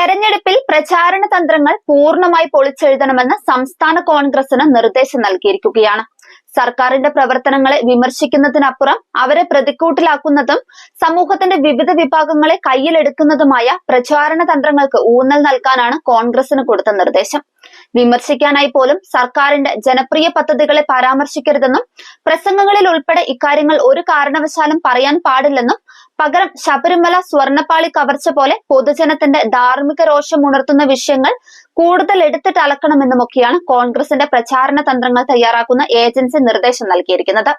തെരഞ്ഞെടുപ്പിൽ പ്രചാരണ തന്ത്രങ്ങൾ പൂർണമായി പൊളിച്ചെഴുതണമെന്ന് സംസ്ഥാന കോൺഗ്രസിന് നിർദ്ദേശം നൽകിയിരിക്കുകയാണ്. സർക്കാരിന്റെ പ്രവർത്തനങ്ങളെ വിമർശിക്കുന്നതിനപ്പുറം അവരെ പ്രതിക്കൂട്ടിലാക്കുന്നതും സമൂഹത്തിന്റെ വിവിധ വിഭാഗങ്ങളെ കയ്യിലെടുക്കുന്നതുമായ പ്രചാരണ തന്ത്രങ്ങൾക്ക് ഊന്നൽ നൽകാനാണ് കോൺഗ്രസിന് കൊടുത്ത നിർദ്ദേശം. വിമർശിക്കാനായി പോലും സർക്കാരിന്റെ ജനപ്രിയ പദ്ധതികളെ പരാമർശിക്കരുതെന്നും പ്രസംഗങ്ങളിൽ ഉൾപ്പെടെ ഇക്കാര്യങ്ങൾ ഒരു കാരണവശാലും പറയാൻ പാടില്ലെന്നും പകരം ശബരിമല സ്വർണപ്പാളി കവർച്ച പോലെ പൊതുജനത്തിന്റെ ധാർമ്മിക രോഷം ഉണർത്തുന്ന വിഷയങ്ങൾ കൂടുതൽ എടുത്തിട്ട് അലക്കണമെന്നുമൊക്കെയാണ് കോൺഗ്രസിന്റെ പ്രചാരണ തന്ത്രങ്ങൾ തയ്യാറാക്കുന്ന ഏജൻസി നിർദ്ദേശം നൽകിയിരിക്കുന്നത്.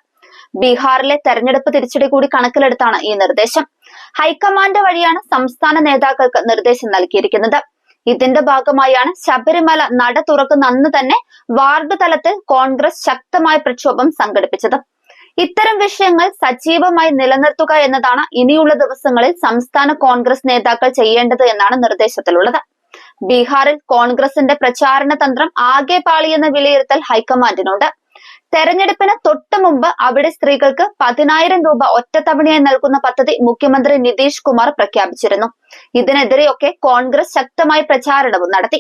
ബീഹാറിലെ തെരഞ്ഞെടുപ്പ് തിരിച്ചടി കൂടി കണക്കിലെടുത്താണ് ഈ നിർദ്ദേശം. ഹൈക്കമാൻഡ് വഴിയാണ് സംസ്ഥാന നേതാക്കൾക്ക് നിർദ്ദേശം നൽകിയിരിക്കുന്നത്. ഇതിന്റെ ഭാഗമായാണ് ശബരിമല നട തുറക്കുന്ന അന്ന് തന്നെ വാർഡ് തലത്തിൽ കോൺഗ്രസ് ശക്തമായ പ്രക്ഷോഭം സംഘടിപ്പിച്ചത്. ഇത്തരം വിഷയങ്ങൾ സജീവമായി നിലനിർത്തുക എന്നതാണ് ഇനിയുള്ള ദിവസങ്ങളിൽ സംസ്ഥാന കോൺഗ്രസ് നേതാക്കൾ ചെയ്യേണ്ടത് എന്നാണ് നിർദ്ദേശത്തിലുള്ളത്. ബീഹാറിൽ കോൺഗ്രസിന്റെ പ്രചാരണ തന്ത്രം ആകെ പാളിയെന്ന വിലയിരുത്തൽ ഹൈക്കമാൻഡിനുണ്ട്. തെരഞ്ഞെടുപ്പിന് തൊട്ടു മുമ്പ് അവിടെ സ്ത്രീകൾക്ക് പതിനായിരം രൂപ ഒറ്റത്തവണയായി നൽകുന്ന പദ്ധതി മുഖ്യമന്ത്രി നിതീഷ് കുമാർ പ്രഖ്യാപിച്ചിരുന്നു. ഇതിനെതിരെയൊക്കെ കോൺഗ്രസ് ശക്തമായി പ്രചാരണവും നടത്തി.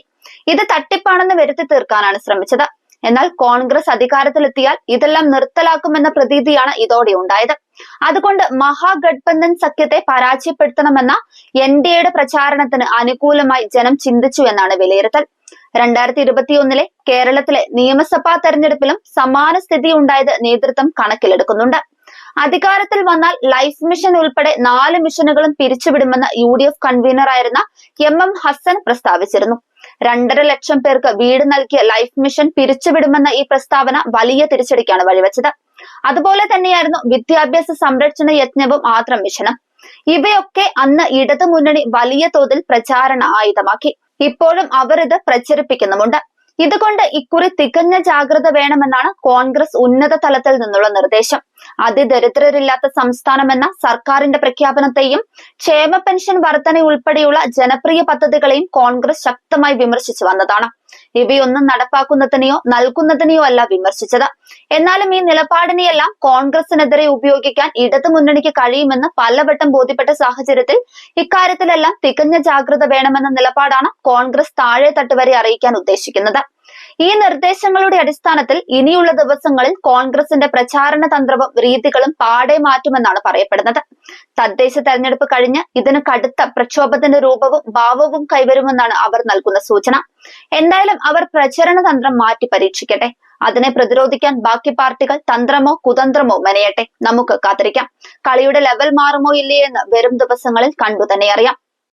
ഇത് തട്ടിപ്പാണെന്ന് വരുത്തി തീർക്കാനാണ് ശ്രമിച്ചത്. എന്നാൽ കോൺഗ്രസ് അധികാരത്തിലെത്തിയാൽ ഇതെല്ലാം നിർത്തലാക്കുമെന്ന പ്രതീതിയാണ് ഇതോടെ ഉണ്ടായത്. അതുകൊണ്ട് മഹാഗഡ്ബന്ധൻ സഖ്യത്തെ പരാജയപ്പെടുത്തണമെന്ന എൻ ഡി എയുടെ പ്രചാരണത്തിന് അനുകൂലമായി ജനം ചിന്തിച്ചു എന്നാണ് വിലയിരുത്തൽ. രണ്ടായിരത്തി ഇരുപത്തിയൊന്നിലെ കേരളത്തിലെ നിയമസഭാ തെരഞ്ഞെടുപ്പിലും സമാന സ്ഥിതി ഉണ്ടായത് നേതൃത്വം കണക്കിലെടുക്കുന്നുണ്ട്. അധികാരത്തിൽ വന്നാൽ ലൈഫ് മിഷൻ ഉൾപ്പെടെ നാല് മിഷനുകളും പിരിച്ചുവിടുമെന്ന് യു ഡി എഫ് കൺവീനറായിരുന്ന എം എം ഹസൻ പ്രസ്താവിച്ചിരുന്നു. രണ്ടര ലക്ഷം പേർക്ക് വീട് നൽകിയ ലൈഫ് മിഷൻ പിരിച്ചുവിടുമെന്ന ഈ പ്രസ്താവന വലിയ തിരിച്ചടിക്കാണ് വഴിവെച്ചത്. അതുപോലെ തന്നെയായിരുന്നു വിദ്യാഭ്യാസ സംരക്ഷണ യജ്ഞവും ആത്രം മിഷനും. ഇവയൊക്കെ അന്ന് ഇടതു മുന്നണി വലിയ തോതിൽ പ്രചാരണ ആയുധമാക്കി. ഇപ്പോഴും അവർ ഇത് പ്രചരിപ്പിക്കുന്നുമുണ്ട്. ഇതുകൊണ്ട് ഇക്കുറി തികഞ്ഞ ജാഗ്രത വേണമെന്നാണ് കോൺഗ്രസ് ഉന്നത തലത്തിൽ നിന്നുള്ള നിർദ്ദേശം. അതിദരിദ്രരില്ലാത്ത സംസ്ഥാനമെന്ന സർക്കാരിന്റെ പ്രഖ്യാപനത്തെയും ക്ഷേമ പെൻഷൻ വർധന ഉൾപ്പെടെയുള്ള ജനപ്രിയ പദ്ധതികളെയും കോൺഗ്രസ് ശക്തമായി വിമർശിച്ചു വന്നതാണ്. ഇവയൊന്നും നടപ്പാക്കുന്നതിനെയോ നൽകുന്നതിനെയോ അല്ല വിമർശിച്ചത്. എന്നാലും ഈ നിലപാടിനെയെല്ലാം കോൺഗ്രസിനെതിരെ ഉപയോഗിക്കാൻ ഇടതു മുന്നണിക്ക് കഴിയുമെന്ന് പലവട്ടം ബോധ്യപ്പെട്ട സാഹചര്യത്തിൽ ഇക്കാര്യത്തിലെല്ലാം തികഞ്ഞ ജാഗ്രത വേണമെന്ന നിലപാടാണ് കോൺഗ്രസ് താഴെ തട്ടുവരെ അറിയിക്കാൻ ഉദ്ദേശിക്കുന്നത്. ഈ നിർദ്ദേശങ്ങളുടെ അടിസ്ഥാനത്തിൽ ഇനിയുള്ള ദിവസങ്ങളിൽ കോൺഗ്രസിന്റെ പ്രചാരണ തന്ത്രവും രീതികളും പാടെ മാറ്റുമെന്നാണ് പറയപ്പെടുന്നത്. തദ്ദേശ തെരഞ്ഞെടുപ്പ് കഴിഞ്ഞ് ഇതിന് കടുത്ത പ്രക്ഷോഭത്തിന്റെ രൂപവും ഭാവവും കൈവരുമെന്നാണ് അവർ നൽകുന്ന സൂചന. എന്തായാലും അവർ പ്രചരണ തന്ത്രം മാറ്റി പരീക്ഷിക്കട്ടെ. അതിനെ പ്രതിരോധിക്കാൻ ബാക്കി പാർട്ടികൾ തന്ത്രമോ കുതന്ത്രമോ മെനയട്ടെ. നമുക്ക് കാത്തിരിക്കാം. കളിയുടെ ലെവൽ മാറുമോ ഇല്ലേ എന്ന് വരും ദിവസങ്ങളിൽ കണ്ടു തന്നെ അറിയാം.